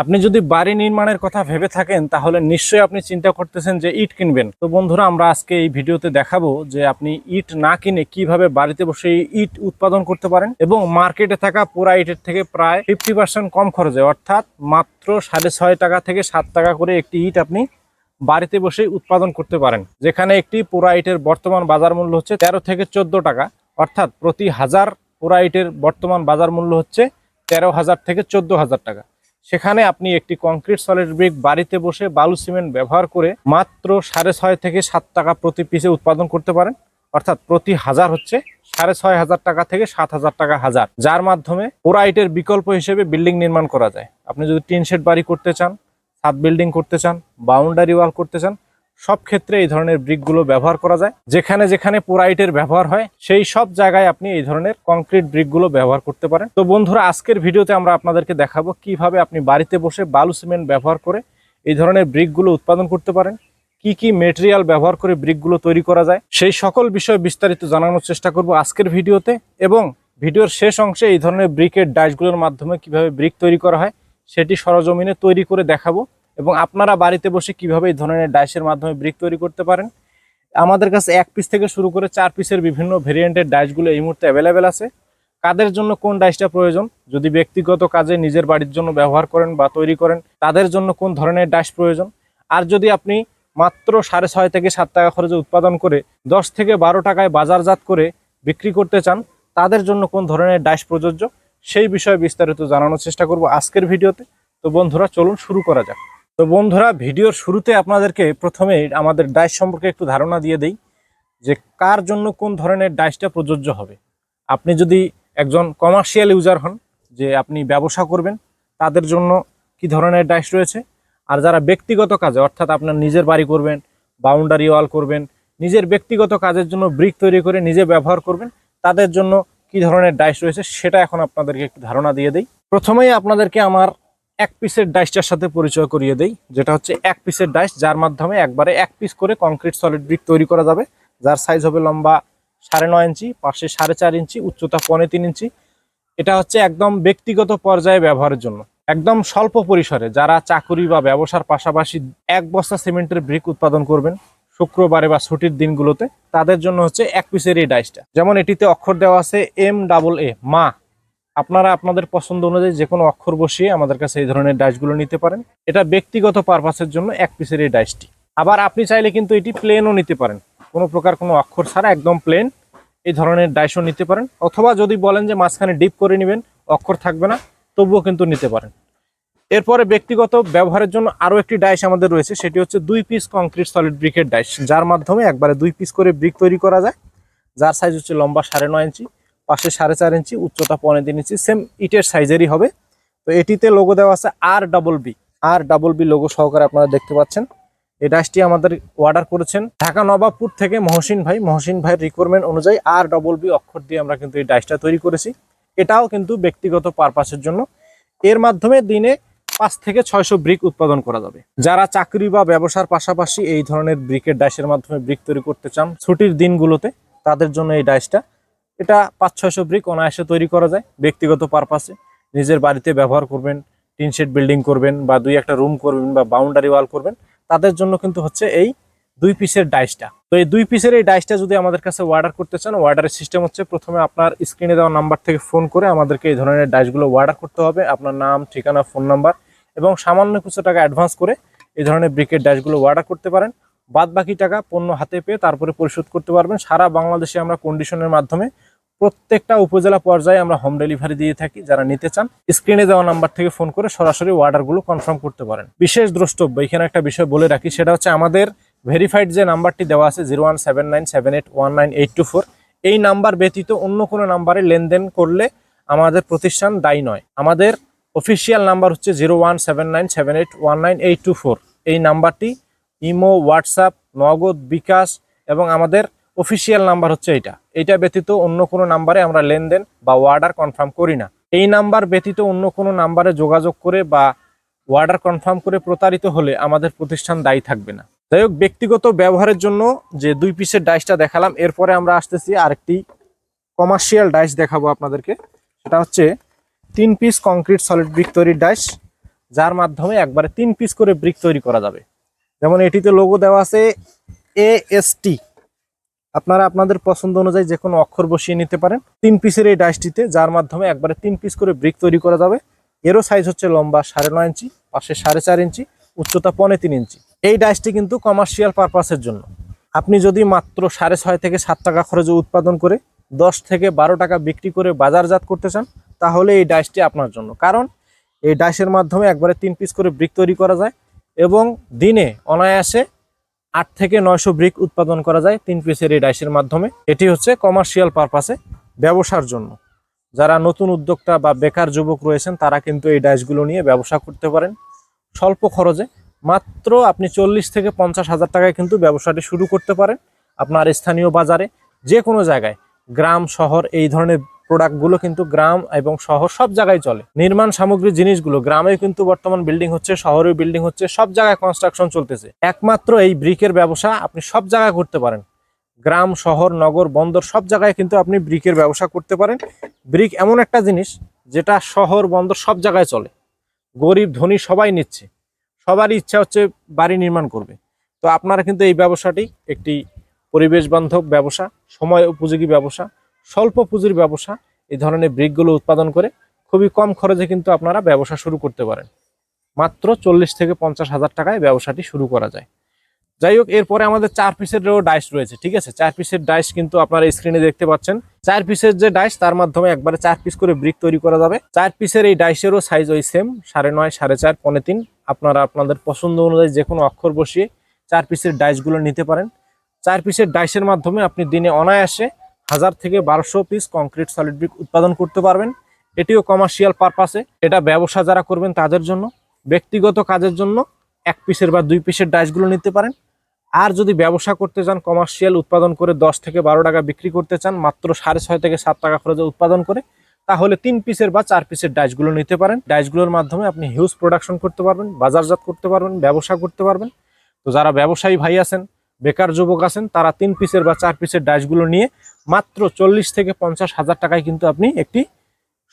আপনি যদি বাড়ি নির্মাণের কথা ভেবে থাকেন, তাহলে নিশ্চয়ই আপনি চিন্তা করতেছেন যে ইট কিনবেন। তো বন্ধুরা, আমরা আজকে এই ভিডিওতে দেখাবো যে আপনি ইট না কিনে কীভাবে বাড়িতে বসে ইট উৎপাদন করতে পারেন এবং মার্কেটে থাকা পুরা ইটের থেকে প্রায় ফিফটি পার্সেন্ট কম খরচে, অর্থাৎ মাত্র সাড়ে ছয় টাকা থেকে সাত টাকা করে একটি ইট আপনি বাড়িতে বসেই উৎপাদন করতে পারেন, যেখানে একটি পুরা ইটের বর্তমান বাজার মূল্য হচ্ছে তেরো থেকে চোদ্দ টাকা, অর্থাৎ প্রতি হাজার পুরা ইটের বর্তমান বাজার মূল্য হচ্ছে তেরো হাজার থেকে চোদ্দ হাজার টাকা। সেখানে আপনি একটি কংক্রিট সলিড ব্রিক বাড়িতে বসে বালু সিমেন্ট ব্যবহার করে মাত্র সাড়ে ছয় থেকে সাত টাকা প্রতি পিসে উৎপাদন করতে পারেন। অর্থাৎ প্রতি হাজার হচ্ছে সাড়ে ছয় হাজার টাকা থেকে সাত হাজার টাকা হাজার, যার মাধ্যমে পোরাইটের বিকল্প হিসেবে বিল্ডিং নির্মাণ করা যায়। আপনি যদি টিন শেড বাড়ি করতে চান সাত বিল্ডিং করতে চান, বাউন্ডারি ওয়াল করতে চান সব ক্ষেত্রে এই ধরনের ব্রিকগুলো ব্যবহার করা যায়। যেখানে যেখানে পোরাইটের ব্যবহার হয়, সেই সব জায়গায় আপনি এই ধরনের কংক্রিট ব্রিকগুলো ব্যবহার করতে পারেন। তো বন্ধুরা, আজকের ভিডিওতে আমরা আপনাদেরকে দেখাবো কীভাবে আপনি বাড়িতে বসে বালু সিমেন্ট ব্যবহার করে এই ধরনের ব্রিকগুলো উৎপাদন করতে পারেন, কি কি মেটেরিয়াল ব্যবহার করে ব্রিকগুলো তৈরি করা যায়। সেই সকল বিষয় বিস্তারিত জানানোর চেষ্টা করব আজকের ভিডিওতে এবং ভিডিওর শেষ অংশে এই ধরনের ব্রিকের ডাইসগুলোর মাধ্যমে কীভাবে ব্রিক তৈরি করা হয়, সেটি সরজমিনে তৈরি করে দেখাবো। এবং আপনারা বাড়িতে বসে কীভাবে এই ধরনের ডাইসের মাধ্যমে ব্রিক তৈরি করতে পারেন? আমাদের কাছে এক পিস থেকে শুরু করে চার পিসের বিভিন্ন ভেরিয়েন্টের ডাইসগুলো এই মুহূর্তে অ্যাভেলেবেল আছে। কাদের জন্য কোন ডাইসটা প্রয়োজন? যদি ব্যক্তিগত কাজে নিজের বাড়ির জন্য ব্যবহার করেন বা তৈরি করেন, তাদের জন্য কোন ধরনের ডাইস প্রয়োজন? আর যদি আপনি মাত্র সাড়ে ছয় থেকে সাত টাকা খরচে উৎপাদন করে দশ থেকে বারো টাকায় বাজারজাত করে বিক্রি করতে চান, তাদের জন্য কোন ধরনের ডাইস প্রযোজ্য? সেই বিষয়ে বিস্তারিত জানানোর চেষ্টা করব আজকের ভিডিওতে। তো বন্ধুরা, চলুন শুরু করা যাক। তো বন্ধুরা, ভিডিওর শুরুতে আপনাদেরকে প্রথমে আমাদের ডাইস সম্পর্কে একটু ধারণা দিয়ে দেই যে কার জন্য কোন ধরনের ডাইসটা প্রযোজ্য হবে। আপনি যদি একজন কমার্শিয়াল ইউজার হন, যে আপনি ব্যবসা করবেন, তাদের জন্য কি ধরনের ডাইস রয়েছে? আর যারা ব্যক্তিগত কাজে, অর্থাৎ আপনার নিজের বাড়ি করবেন বাউন্ডারি ওয়াল করবেন, নিজের ব্যক্তিগত কাজের জন্য ব্রিক তৈরি করে নিজে ব্যবহার করবেন, তাদের জন্য কি ধরনের ডাইস রয়েছে, সেটা এখন আপনাদেরকে একটু ধারণা দিয়ে দেই। প্রথমেই আপনাদেরকে আমার এক পিসের ডাইসটার সাথে পরিচয় করিয়ে দেই, যেটা হচ্ছে এক পিসের ডাইস যার মাধ্যমে একবারে এক পিস করে কংক্রিট সলিড ব্রিক তৈরি করা যাবে। যার সাইজ হবে লম্বা সাড়ে নয় ইঞ্চি, পাশে সাড়ে চার ইঞ্চি, উচ্চতা পনেরো তিন ইঞ্চি। এটা হচ্ছে একদম ব্যক্তিগত পর্যায়ে ব্যবহারের জন্য। একদম স্বল্প পরিসরে যারা চাকুরি বা ব্যবসার পাশাপাশি এক বস্তা সিমেন্টের ব্রিক উৎপাদন করবেন শুক্রবারে বা ছুটির দিনগুলোতে, তাদের জন্য হচ্ছে এক পিসের এই ডাইসটা যেমন এটিতে অক্ষর দেওয়া আছে এম ডাবল এ মা। আপনারা আপনাদের পছন্দ অনুযায়ী যে কোনো অক্ষর বসিয়ে আমাদের কাছে এই ধরনের ডাইসগুলো নিতে পারেন। এটা ব্যক্তিগত পারপাসের জন্য এক পিসের এই ডাইসটি। আবার আপনি চাইলে কিন্তু এটি প্লেনও নিতে পারেন। কোনো প্রকার কোনো অক্ষর ছাড়া একদম প্লেন এই ধরনের ডাইসও নিতে পারেন। অথবা যদি বলেন যে মাঝখানে ডিপ করে নেবেন, অক্ষর থাকবে না, তবুও কিন্তু নিতে পারেন। এরপরে ব্যক্তিগত ব্যবহারের জন্য আরও একটি ডাইস আমাদের রয়েছে, সেটি হচ্ছে দুই পিস কংক্রিট সলিড ব্রিকের ডাইস। যার মাধ্যমে একবারে দুই পিস করে ব্রিক তৈরি করা যায়। যার সাইজ হচ্ছে লম্বা সাড়ে নয় ইঞ্চি পাশে সাড়ে চার ইঞ্চি, উচ্চতা পনেরো তিন ইঞ্চি সেম ইটের সাইজেরই হবে। তো এটিতে লোগো দেওয়া আছে আর ডাবল বি আর ডাবল বি লোগো সহকারে আপনারা দেখতে পাচ্ছেন। এই ডাইসটি আমাদের অর্ডার করেছেন। ঢাকা নবাবপুর থেকে মহসিন ভাই। মহসিন ভাইয়ের রিকোয়ারমেন্ট অনুযায়ী আর ডবল বি অক্ষর দিয়ে আমরা কিন্তু এই ডাইসটা তৈরি করেছি। এটাও কিন্তু ব্যক্তিগত পারপাসের জন্য। এর মাধ্যমে দিনে পাঁচ থেকে ছয়শো ব্রিক উৎপাদন করা যাবে। যারা চাকরি বা ব্যবসার পাশাপাশি এই ধরনের ব্রিকের ডাইসের মাধ্যমে ব্রিক তৈরি করতে চান, ছুটির দিনগুলোতে তাদের জন্য এই ডাইসটা এটা পাঁচ ছয়শো ব্রিক অনায়াসে তৈরি করা যায় ব্যক্তিগত পারপাসে নিজের বাড়িতে ব্যবহার করবেন, টিন শেড বিল্ডিং করবেন বা দুই একটা রুম করবেন বা বাউন্ডারি ওয়াল করবেন, তাদের জন্য কিন্তু হচ্ছে এই দুই পিসের ডাইসটা তো এই দুই পিসের এই ডাইসটা যদি আমাদের কাছে অর্ডার করতে চান অর্ডারের সিস্টেম হচ্ছে প্রথমে আপনার স্ক্রিনে দেওয়া নাম্বার থেকে ফোন করে আমাদেরকে এই ধরনের ডাইসগুলো অর্ডার করতে হবে, আপনার নাম, ঠিকানা ফোন নাম্বার এবং সামান্য কিছু টাকা অ্যাডভান্স করে এই ধরনের ব্রিকের ডাইসগুলো অর্ডার করতে পারেন। বাদ বাকি টাকা পণ্য হাতে পেয়ে তারপরে পরিশোধ করতে পারবেন। সারা বাংলাদেশে আমরা কন্ডিশনের মাধ্যমে প্রত্যেকটা উপজেলা পর্যায়ে আমরা হোম ডেলিভারি দিয়ে থাকি, যারা নিতে চান। স্ক্রিনে দেওয়া নাম্বার থেকে ফোন করে সরাসরি অর্ডারগুলো কনফার্ম করতে পারেন। বিশেষ দ্রষ্টব্য, এখানে একটা বিষয় বলে রাখি, সেটা হচ্ছে আমাদের ভেরিফাইড যে নাম্বারটি দেওয়া আছে zero one seven nine seven eight one nine eight two four এই নাম্বার ব্যতীত অন্য কোনো নাম্বারে লেনদেন করলে আমাদের প্রতিষ্ঠান দায়ী নয়। আমাদের অফিসিয়াল নাম্বার হচ্ছে zero one seven nine seven eight one nine eight two four এই নাম্বারটি ইমো, হোয়াটসঅ্যাপ, নগদ, বিকাশ এবং আমাদের অফিসিয়াল নাম্বার হচ্ছে এটা এটা ব্যতীত অন্য কোনো নাম্বারে আমরা লেনদেন বা অর্ডার কনফার্ম করি না। এই নাম্বার ব্যতীত অন্য কোনো নাম্বারে যোগাযোগ করে বা অর্ডার কনফার্ম করে প্রতারিত হলে আমাদের প্রতিষ্ঠান দায়ী থাকবে না। যাই হোক, ব্যক্তিগত ব্যবহারের জন্য যে দুই পিসের ডাইসটা দেখালাম, এরপরে আমরা আসতেছি আরেকটি কমার্শিয়াল ডাইস দেখাবো আপনাদেরকে। সেটা হচ্ছে তিন পিস কংক্রিট সলিড ব্রিক তৈরির ডাইস, যার মাধ্যমে একবারে তিন পিস করে ব্রিক তৈরি করা যাবে। যেমন এটিতে লোগো দেওয়া আছে এএসটি আপনারা আপনাদের পছন্দ অনুযায়ী যে কোনো অক্ষর বসিয়ে নিতে পারেন। তিন পিসের এই ডাইসটিতে যার মাধ্যমে একবারে তিন পিস করে ব্রিক তৈরি করা যাবে। এরও সাইজ হচ্ছে লম্বা সাড়ে নয় ইঞ্চি, পাশে সাড়ে চার ইঞ্চি, উচ্চতা পনে তিন ইঞ্চি। এই ডাইসটি কিন্তু কমার্শিয়াল পারপাসের জন্য। আপনি যদি মাত্র সাড়ে ছয় থেকে সাত টাকা খরচে উৎপাদন করে দশ থেকে বারো টাকা বিক্রি করে বাজারজাত করতে চান, তাহলে এই ডাইসটি আপনার জন্য। কারণ এই ডাইসের মাধ্যমে একবারে তিন পিস করে ব্রিক তৈরি করা যায়। এবং দিনে অনায়াসে আট থেকে নয়শো ব্রিক উৎপাদন করা যায় তিন পিসের এই ডাইসের মাধ্যমে। এটি হচ্ছে কমার্শিয়াল পারপাসে ব্যবসার জন্য। যারা নতুন উদ্যোক্তা বা বেকার যুবক রয়েছেন, তারা কিন্তু এই ডাইসগুলো নিয়ে ব্যবসা করতে পারেন। স্বল্প খরচে মাত্র আপনি চল্লিশ থেকে পঞ্চাশ হাজার টাকায় কিন্তু ব্যবসাটি শুরু করতে পারেন। আপনার স্থানীয় বাজারে যে কোনো জায়গায়, গ্রাম, শহর, এই ধরনের প্রোডাক্টগুলো কিন্তু গ্রাম এবং শহর সব জায়গায় চলে। নির্মাণ সামগ্রী জিনিসগুলো, গ্রামেও কিন্তু বর্তমান বিল্ডিং হচ্ছে, শহরেও বিল্ডিং হচ্ছে, সব জায়গায় কনস্ট্রাকশন চলতেছে। একমাত্র এই ব্রিকের ব্যবসা আপনি সব জায়গায় করতে পারেন। গ্রাম, শহর, নগর, বন্দর, সব জায়গায় কিন্তু আপনি ব্রিকের ব্যবসা করতে পারেন। ব্রিক এমন একটা জিনিস যেটা শহর, বন্দর সব জায়গায় চলে। গরিব, ধনী সবাই নিচ্ছে। সবারই ইচ্ছা হচ্ছে বাড়ি নির্মাণ করবে। তো আপনারা কিন্তু এই ব্যবসাটি একটি পরিবেশ বান্ধব ব্যবসা সময় উপযোগী ব্যবসা। স্বল্প পুঁজির ব্যবসা, এই ধরনের ব্রিকগুলো উৎপাদন করে খুবই কম খরচে কিন্তু আপনারা ব্যবসা শুরু করতে পারেন। মাত্র চল্লিশ থেকে পঞ্চাশ হাজার টাকায় ব্যবসাটি শুরু করা যায়। যাই হোক, এরপরে আমাদের চার পিসেরও ডাইস রয়েছে, ঠিক আছে? চার পিসের ডাইস কিন্তু আপনারা স্ক্রিনে দেখতে পাচ্ছেন। চার পিসের যে ডাইস তার মাধ্যমে একবারে চার পিস করে ব্রিক তৈরি করা যাবে। চার পিসের এই ডাইসেরও সাইজ ওই সেম সাড়ে নয়, সাড়ে চার, পনে তিন। আপনারা আপনাদের পছন্দ অনুযায়ী যে কোনো অক্ষর বসিয়ে চার পিসের ডাইসগুলো নিতে পারেন। চার পিসের ডাইসের মাধ্যমে আপনি দিনে অনায়াসে হাজার থেকে বারোশো পিস কংক্রিট সলিড ব্রিক উৎপাদন করতে পারবেন। এটিও কমার্শিয়াল পারপাসে এটা ব্যবসা যারা করবেন তাদের জন্য, ব্যক্তিগত কাজের জন্য এক পিসের বা দুই পিসের ডাইসগুলো নিতে পারেন। আর যদি ব্যবসা করতে চান কমার্শিয়াল উৎপাদন করে দশ থেকে বারো টাকা বিক্রি করতে চান, মাত্র সাড়ে ছয় থেকে সাত টাকা খরচে উৎপাদন করে, তাহলে তিন পিসের বা চার পিসের ডাইসগুলো নিতে পারেন। ডাইসগুলোর মাধ্যমে আপনি হিউজ প্রোডাকশন করতে পারবেন, বাজারজাত করতে পারবেন, ব্যবসা করতে পারবেন। তো যারা ব্যবসায়ী ভাই আছেন, বেকার যুবক আছেন, তারা তিন পিসের বা চার পিসের ডাইসগুলো নিয়ে মাত্র চল্লিশ থেকে পঞ্চাশ হাজার টাকায় কিন্তু আপনি একটি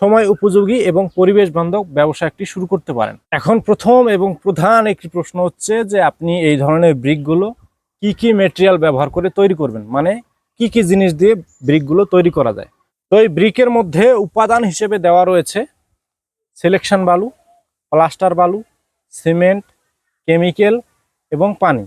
সময় উপযোগী এবং পরিবেশ বান্ধব ব্যবসা একটি শুরু করতে পারেন। এখন প্রথম এবং প্রধান একটি প্রশ্ন হচ্ছে যে আপনি এই ধরনের ব্রিকগুলো কি কি মেটেরিয়াল ব্যবহার করে তৈরি করবেন? মানে কি কি জিনিস দিয়ে ব্রিকগুলো তৈরি করা যায়? তো এই ব্রিকের মধ্যে উপাদান হিসেবে দেওয়া রয়েছে সিলেকশন বালু প্লাস্টার বালু সিমেন্ট কেমিক্যাল এবং পানি।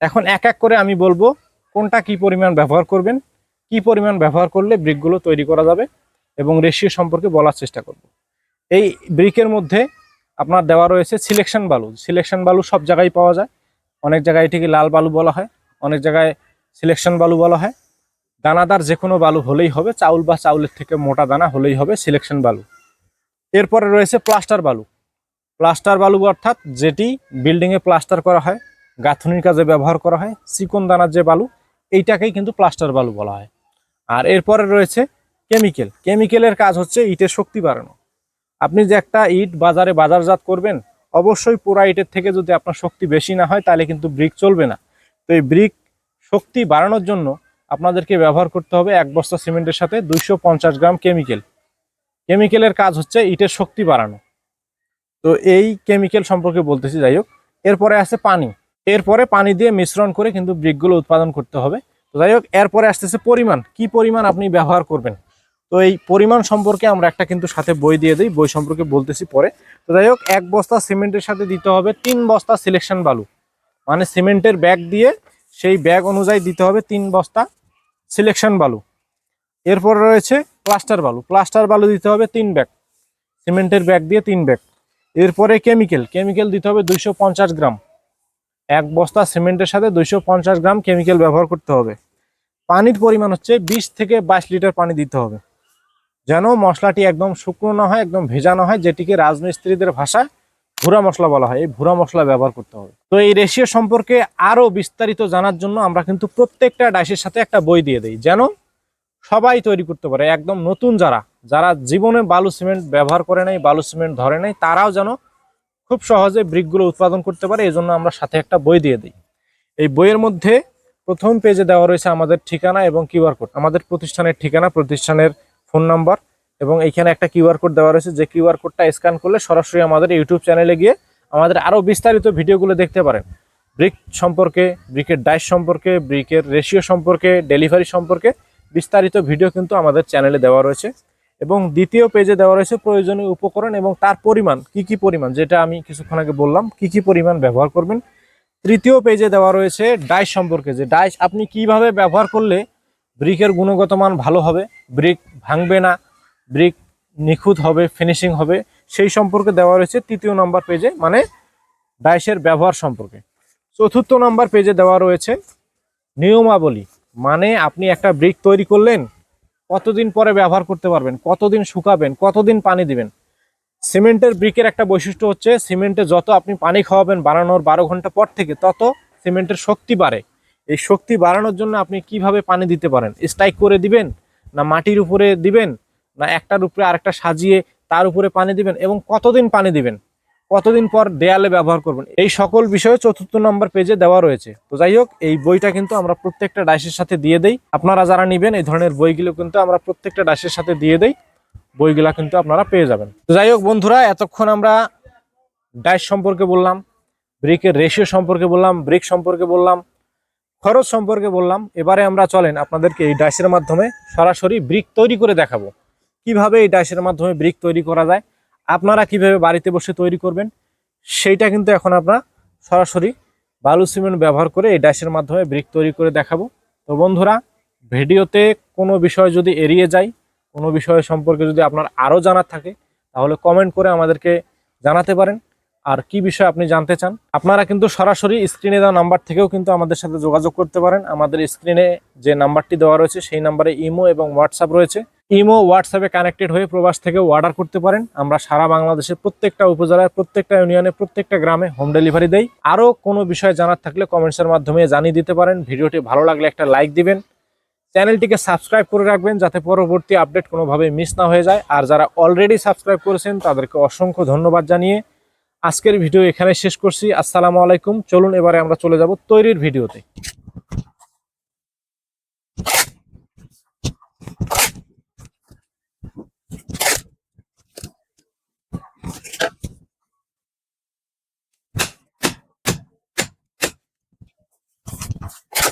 এখন এক এক করে আমি বলব কোনটা কি পরিমাণ ব্যবহার করবেন কি পরিমাণ ব্যবহার করলে ব্রিকগুলো তৈরি করা যাবে এবং রেশিও সম্পর্কে বলার চেষ্টা করব। এই ব্রিকের মধ্যে আপনার দেওয়া রয়েছে সিলেকশন বালু। সিলেকশন বালু সব জায়গায় পাওয়া যায়। অনেক জায়গায় এটিকে লাল বালু বলা হয়, অনেক জায়গায় সিলেকশন বালু বলা হয়। দানাদার যে কোনো বালু হলেই হবে, চাউল বা চাউলের থেকে মোটা দানা হলেই হবে সিলেকশন বালু। এরপরে রয়েছে প্লাস্টার বালু। প্লাস্টার বালু অর্থাৎ যেটি বিল্ডিংয়ে প্লাস্টার করা হয়, গাঁথনির কাজে ব্যবহার করা হয়, চিকন দানার যে বালু, এইটাকেই কিন্তু প্লাস্টার বালু বলা হয়। আর এরপরে রয়েছে কেমিক্যাল। কেমিক্যালের কাজ হচ্ছে ইটের শক্তি বাড়ানো। আপনি যে একটা ইট বাজারে বাজারজাত করবেন, অবশ্যই পুরা ইটের থেকে যদি আপনার শক্তি বেশি না হয়, তাহলে কিন্তু ব্রিক চলবে না। তো এই ব্রিক শক্তি বাড়ানোর জন্য আপনাদেরকে ব্যবহার করতে হবে এক বস্তা সিমেন্টের সাথে দুইশো পঞ্চাশ গ্রাম কেমিক্যাল। কেমিক্যালের কাজ হচ্ছে ইটের শক্তি বাড়ানো। তো এই কেমিক্যাল সম্পর্কে বলতেছি, যাই হোক। এরপরে আছে পানি। এরপরে পানি দিয়ে মিশ্রণ করে কিন্তু ব্রিকগুলো উৎপাদন করতে হবে। তো যাই হোক, এরপরে আসতেছে পরিমাণ। কি পরিমাণ আপনি ব্যবহার করবেন? তো এই পরিমাণ সম্পর্কে আমরা একটা কিন্তু সাথে বই দিয়ে দিই, বই সম্পর্কে বলতেছি পরে। তো যাই হোক, এক বস্তা সিমেন্টের সাথে দিতে হবে তিন বস্তা সিলেকশন বালু। মানে সিমেন্টের ব্যাগ দিয়ে সেই ব্যাগ অনুযায়ী দিতে হবে তিন বস্তা সিলেকশন বালু। এরপর রয়েছে প্লাস্টার বালু। প্লাস্টার বালু দিতে হবে তিন ব্যাগ। সিমেন্টের ব্যাগ দিয়ে তিন ব্যাগ। এরপরে কেমিক্যাল। কেমিক্যাল দিতে হবে দুইশো পঞ্চাশ গ্রাম। এক বস্তা সিমেন্টের সাথে দুইশো পঞ্চাশ গ্রাম কেমিক্যাল ব্যবহার করতে হবে। পানির পরিমাণ হচ্ছে বিশ থেকে বাইশ লিটার পানি দিতে হবে। যেন মশলাটি একদম শুকনো না হয়, একদম ভেজা না হয়, যেটিকে রাজমিস্ত্রিদের ভাষায় ভুরা মশলা বলা হয়। এই ভুরা মশলা ব্যবহার করতে হবে। তো এই রেশিও সম্পর্কে আরও বিস্তারিত জানার জন্য আমরা কিন্তু প্রত্যেকটা ডাইসের সাথে একটা বই দিয়ে দিই। যেন সবাই তৈরি করতে পারে। একদম নতুন যারা যারা জীবনে বালু সিমেন্ট ব্যবহার করে নাই, বালু সিমেন্ট ধরে নাই, তারাও যেন খুব সহজে ব্রিকগুলো উৎপাদন করতে পারে এই জন্য আমরা সাথে একটা বই দিয়ে দিই। এই বইয়ের মধ্যে প্রথম পেজে দেওয়া রয়েছে আমাদের ঠিকানা এবং কিউআর কোড। আমাদের প্রতিষ্ঠানের ঠিকানা, প্রতিষ্ঠানের ফোন নাম্বার এবং এইখানে একটা কিউআর কোড দেওয়া রয়েছে, যে কিউআর কোডটা স্ক্যান করলে সরাসরি আমাদের ইউটিউব চ্যানেলে গিয়ে আমাদের আরও বিস্তারিত ভিডিওগুলো দেখতে পারেন। ব্রিক সম্পর্কে, ব্রিকের ডাইস সম্পর্কে, ব্রিকের রেশিও সম্পর্কে, ডেলিভারি সম্পর্কে বিস্তারিত ভিডিও কিন্তু আমাদের চ্যানেলে দেওয়া রয়েছে। এবং দ্বিতীয় পেজে দেওয়া রয়েছে প্রয়োজনীয় উপকরণ এবং তার পরিমাণ, কি কি পরিমাণ, যেটা আমি কিছুক্ষণ আগে বললাম, কি কি পরিমাণ ব্যবহার করবেন। তৃতীয় পেজে দেওয়া রয়েছে ডাইস সম্পর্কে, যে ডাইস আপনি কীভাবে ব্যবহার করলে ব্রিকের গুণগত মান ভালো হবে ব্রিক ভাঙবে না ব্রিক নিখুঁত হবে ফিনিশিং হবে, সেই সম্পর্কে দেওয়া রয়েছে তৃতীয় নম্বর পেজে মানে ডাইসের ব্যবহার সম্পর্কে। চতুর্থ নম্বর পেজে দেওয়া রয়েছে নিয়মাবলী মানে আপনি একটা ব্রিক তৈরি করলেন কতদিন পরে ব্যবহার করতে পারবেন, কতদিন শুকাবেন, কতদিন পানি দিবেন। সিমেন্টের ব্রিকের একটা বৈশিষ্ট্য হচ্ছে, সিমেন্টে যত আপনি পানি খাওয়াবেন বাড়ানোর বারো ঘণ্টা পর থেকে, তত সিমেন্টের শক্তি বাড়ে। এই শক্তি বাড়ানোর জন্য আপনি কীভাবে পানি দিতে পারেন? স্ট্রাইক করে দিবেন না মাটির উপরে দিবেন, না একটার উপরে আরেকটা সাজিয়ে তার উপরে পানি দিবেন, এবং কতদিন পানি দিবেন? কতদিন পর দেয়ালে ব্যবহার করবেন? এই সকল বিষয়ে চতুর্থ নম্বর পেজে দেওয়া রয়েছে। তো যাই হোক, এই বইটা কিন্তু আমরা প্রত্যেকটা ডাইসের সাথে দিয়ে দেই। আপনারা যারা নেবেন, এই ধরনের বইগুলো কিন্তু আমরা প্রত্যেকটা ডাইসের সাথে দিয়ে দেই। বইগুলা কিন্তু আপনারা পেয়ে যাবেন। তো যাই হোক বন্ধুরা, এতক্ষণ আমরা ডাইস সম্পর্কে বললাম, ব্রিকের রেশিও সম্পর্কে বললাম ব্রিক সম্পর্কে বললাম, খরচ সম্পর্কে বললাম। এবারে আমরা চলেন আপনাদেরকে এই ডাইসের মাধ্যমে সরাসরি ব্রিক তৈরি করে দেখাবো। কীভাবে এই ডাইসের মাধ্যমে ব্রিক তৈরি করা যায়? আপনারা কীভাবে বাড়িতে বসে তৈরি করবেন, সেইটা কিন্তু এখন আমরা সরাসরি বালু সিমেন্ট ব্যবহার করে এই ডাইসের মাধ্যমে ব্রিক তৈরি করে দেখাবো। তো বন্ধুরা, ভিডিওতে কোনো বিষয় যদি এড়িয়ে যায় কোনো বিষয় সম্পর্কে যদি আপনার আরও জানার থাকে, তাহলে কমেন্ট করে আমাদেরকে জানাতে পারেন। আর কি বিষয় আপনি জানতে চান, আপনারা কিন্তু সরাসরি স্ক্রিনে দেওয়া নাম্বার থেকেও কিন্তু আমাদের সাথে যোগাযোগ করতে পারেন। আমাদের স্ক্রিনে যে নাম্বারটি দেওয়া রয়েছে, সেই নাম্বারে ইমো এবং হোয়াটসঅ্যাপ রয়েছে। ইমো, হোয়াটসঅ্যাপে কানেক্টেড হয়ে প্রবাস থেকেও অর্ডার করতে পারেন। আমরা সারা বাংলাদেশের প্রত্যেকটা উপজেলায়, প্রত্যেকটা ইউনিয়নে প্রত্যেকটা গ্রামে হোম ডেলিভারি দেই। আরও কোনো বিষয় জানার থাকলে কমেন্টসের মাধ্যমে জানিয়ে দিতে পারেন। ভিডিওটি ভালো লাগলে একটা লাইক দিবেন। চ্যানেলটিকে সাবস্ক্রাইব করে রাখবেন যাতে পরবর্তী আপডেট কোনোভাবে মিস না হয়ে যায়। আর যারা অলরেডি সাবস্ক্রাইব করেছেন, তাদেরকে অসংখ্য ধন্যবাদ জানিয়ে আজকের ভিডিও এখানে শেষ করছি। আসসালামু আলাইকুম। চলুন এবারে আমরা চলে যাব তৈরির ভিডিওতে enough.